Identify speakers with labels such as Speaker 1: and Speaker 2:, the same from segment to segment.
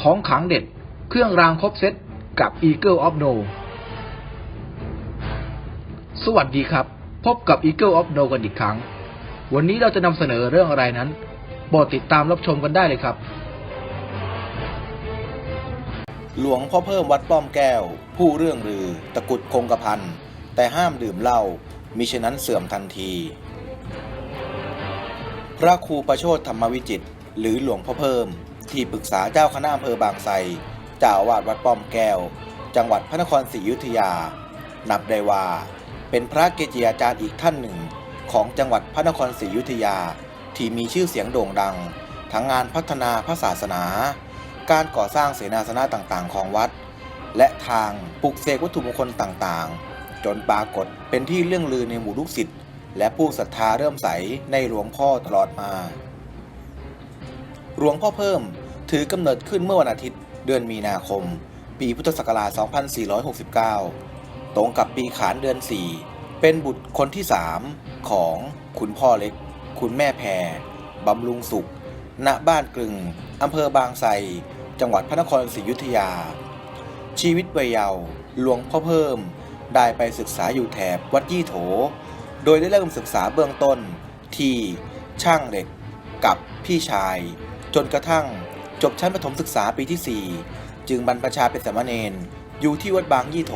Speaker 1: ของขังเด็ด เครื่องรางครบเซตกับ Eagle of No สวัสดีครับ พบกับ Eagle of No กันอีกครั้ง วันนี้เราจะนำเสนอเรื่องอะไรนั้นโปรดติดตามรับชมกันได้เลยครับ
Speaker 2: หลวงพ่อเพิ่มวัดป้อมแก้ว ผู้เรื่องลือตะกุดคงกระพันแต่ห้ามดื่มเหล้ามิฉะนั้นเสื่อมทันที พระครูประโชดธรรมวิจิต หรือหลวงพ่อเพิ่ม ที่ปรึกษาเจ้าคณะอำเภอบางไทรเจ้าอาวาสวัดป้อมแก้ว จังหวัดพระนครศรีอยุธยา นับได้ว่าเป็นพระเกจิอาจารย์อีกท่านหนึ่ง ของจังหวัดพระนครศรีอยุธยา ที่มีชื่อเสียงโด่งดัง ทั้งงานพัฒนาพระศาสนา การก่อสร้างเสนาสนะต่างๆ ของวัด และทางปลุกเสกวัตถุมงคลต่างๆ จนปรากฏเป็นที่เรื่องลือในหมู่ลูกศิษย์และผู้ศรัทธาเริ่มใสในหลวงพ่อตลอดมา หลวงพ่อเพิ่ม ถือกำเนิดขึ้นเมื่อวันอาทิตย์ เดือนมีนาคม ปีพุทธศักราช 2469 ตรงกับปีขานเดือน 4 เป็นบุตรคนที่ 3 ของคุณพ่อเล็ก คุณแม่แพรบำรุงสุข ณ บ้านกลึงอำเภอบางไทร จังหวัดพระนครศรีอยุธยา ชีวิตวัยเยาว์หลวงพ่อเพิ่ม ได้ไปศึกษาอยู่แถบวัดยี่โถ โดยได้เริ่มศึกษาเบื้องต้นที่ช่างเหล็กกับพี่ชาย จนกระทั่ง จบชั้นประถมศึกษาปีที่ 4 จึงบรรพชาเป็นสามเณรอยู่ที่วัดบางยี่โถ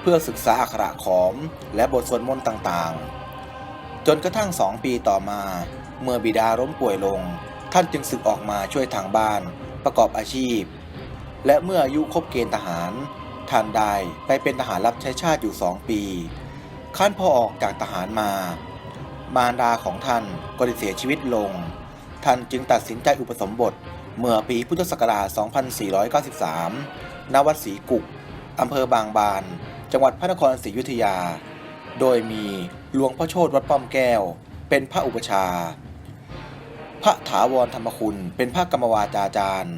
Speaker 2: เพื่อศึกษาอักขระขอม และบทสวดมนต์ต่างๆ จนกระทั่งสองปีต่อมา เมื่อบิดาล้มป่วยลง ท่านจึงศึกออกมาช่วยทางบ้าน ประกอบอาชีพ และเมื่ออายุครบเกณฑ์ทหาร ท่านได้ไปเป็นทหารรับใช้ชาติอยู่สองปีขั้นพอออกจากทหารมา มารดาของท่านก็ได้เสียชีวิตลง ท่านจึงตัดสินใจอุปสมบท เมื่อปีพุทธศักราช 2493 ณ วัดศรีกุก อำเภอบางบาน จังหวัดพระนครศรีอยุธยา โดยมีหลวงพ่อโชตวัดป้อมแก้ว เป็นพระอุปชา พระถาวรธรรมคุณ เป็นพระกรรมวาจาจารย์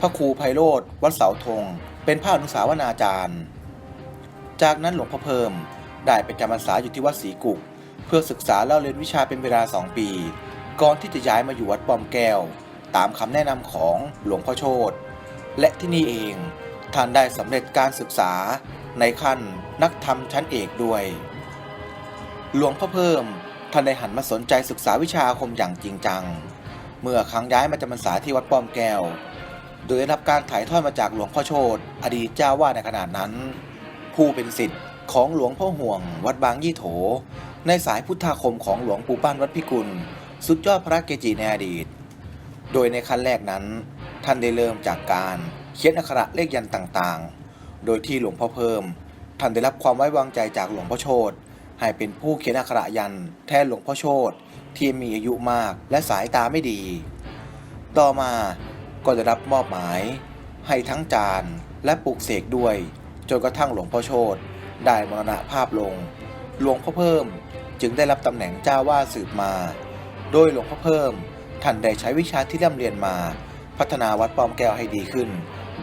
Speaker 2: พระครูไพโรธวัดเสาธง เป็นพระอนุสาวนาจารย์ จากนั้นหลวงพ่อเพิ่มได้ไปจำพรรษาอยู่ที่วัดศรีกุก เพื่อศึกษาเล่าเรียนวิชาเป็นเวลาสองปี ก่อนที่จะย้ายมาอยู่วัดป้อมแก้ว ตามคำแนะนำของหลวงพ่อโชตและที่นี่เองท่านได้สำเร็จการศึกษาในขั้นนักธรรมชั้นเอกด้วย หลวงพ่อเพิ่มท่านได้หันมาสนใจศึกษาวิชาอาคมอย่างจริงจัง เมื่อครั้งย้ายมาจำพรรษาที่วัดป้อมแก้ว โดยได้รับการถ่ายทอดมาจากหลวงพ่อโชตอดีตเจ้าวาดในขนาดนั้น ผู้เป็นศิษย์ของหลวงพ่อห่วง วัดบางยี่โถ ในสายพุทธาคมของหลวงปู่ป้านวัดพิกุล สุดยอดพระเกจิในอดีต โดยในขั้นแรกนั้น ท่านได้เริ่มจากการเขียนอักขระเลขยันต่างๆ โดยที่หลวงพ่อเพิ่ม ท่านได้รับความไว้วางใจจากหลวงพ่อโชตให้เป็นผู้เขียนอักขระยันแทนหลวงพ่อโชตที่มีอายุมากและสายตาไม่ดี ต่อมาก็ได้รับมอบหมาย ให้ทั้งจานและปลูกเสกด้วย จนกระทั่งหลวงพ่อโชตได้มรณภาพลง หลวงพ่อเพิ่มจึงได้รับตำแหน่งเจ้าวาดสืบมา โดยหลวงพ่อเพิ่ม ท่านได้ใช้วิชาที่ร่ำเรียนมา พัฒนาวัดปอมแก้วให้ดีขึ้น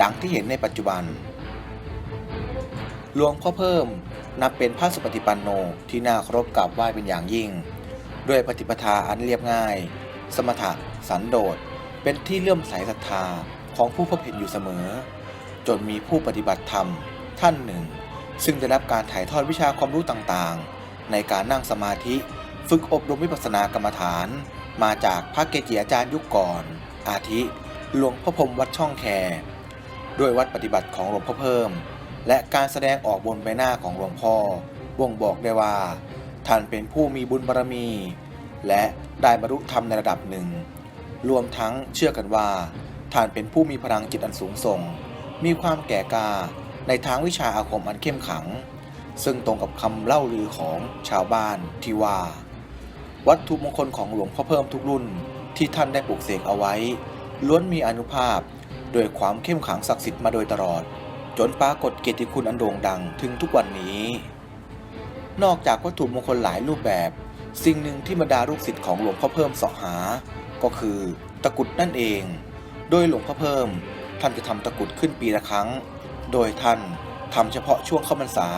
Speaker 2: ดังที่เห็นในปัจจุบัน หลวงพ่อเพิ่มนับเป็นพระสุปฏิปันโนที่น่าเคารพกราบไหว้เป็นอย่างยิ่ง ด้วยปฏิปทาอันเรียบง่าย สมถะสันโดษ เป็นที่เลื่อมใสศรัทธาของผู้พบเห็นอยู่เสมอ จนมีผู้ปฏิบัติธรรมท่านหนึ่ง ซึ่งได้รับการถ่ายทอดวิชาความรู้ต่างๆ ในการนั่งสมาธิ ฝึกอบรมวิปัสสนากรรมฐาน มาจากพระเกจิอาจารย์ยุคก่อน อาทิ หลวงพ่อพรมวัดช่องแคด้วยวัดปฏิบัติของหลวงพ่อเพิ่ม และการแสดงออกบนใบหน้าของหลวงพ่อบ่งบอกได้ว่า ท่านเป็นผู้มีบุญบารมี และได้บรรลุธรรมในระดับหนึ่ง รวมทั้งเชื่อกันว่า ท่านเป็นผู้มีพลังจิตอันสูงส่ง มีความแก่กาในทางวิชาอาคมอันเข้มขัง ซึ่งตรงกับคำเล่าลือของชาวบ้านที่ว่า วัตถุมงคลของหลวงพ่อเพิ่มทุกรุ่นที่ท่านได้ปลูกเสกเอาไว้ ล้วนมีอนุภาพ โดยความเข้มขังศักดิ์สิทธิ์มาโดยตลอด จนปรากฏเกียรติคุณอันโด่งดังถึงทุกวันนี้ นอกจากวัตถุมงคลหลายรูปแบบ สิ่งหนึ่งที่บรรดาลูกศิษย์ของหลวงพ่อเพิ่มสาะหา ก็คือตะกุดนั่นเอง โดยหลวงพ่อเพิ่ม ท่านจะทำตะกุดขึ้นปีละครั้ง โดยท่านทำเฉพาะช่วงเข้าพรรษา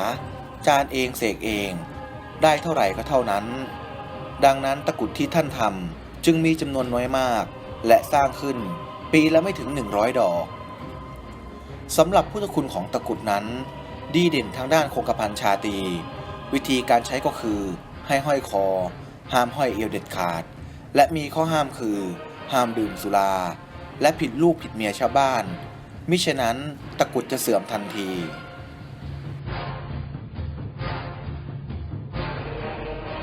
Speaker 2: จานเองเสกเอง ได้เท่าไหร่ก็เท่านั้น ดังนั้นตะกรุดที่ท่านทำจึงมีจำนวนน้อยมาก และสร้างขึ้นปีละไม่ถึง 100 ดอกสำหรับพุทธคุณของตะกรุดนั้น ดีเด่นทางด้านคงกระพันชาตี วิธีการใช้ก็คือ ให้ห้อยคอ ห้ามห้อยเอวเด็ดขาด และมีข้อห้ามคือ ห้ามดื่มสุรา และผิดลูกผิดเมียชาวบ้าน มิฉะนั้นตะกรุดจะเสื่อมทันที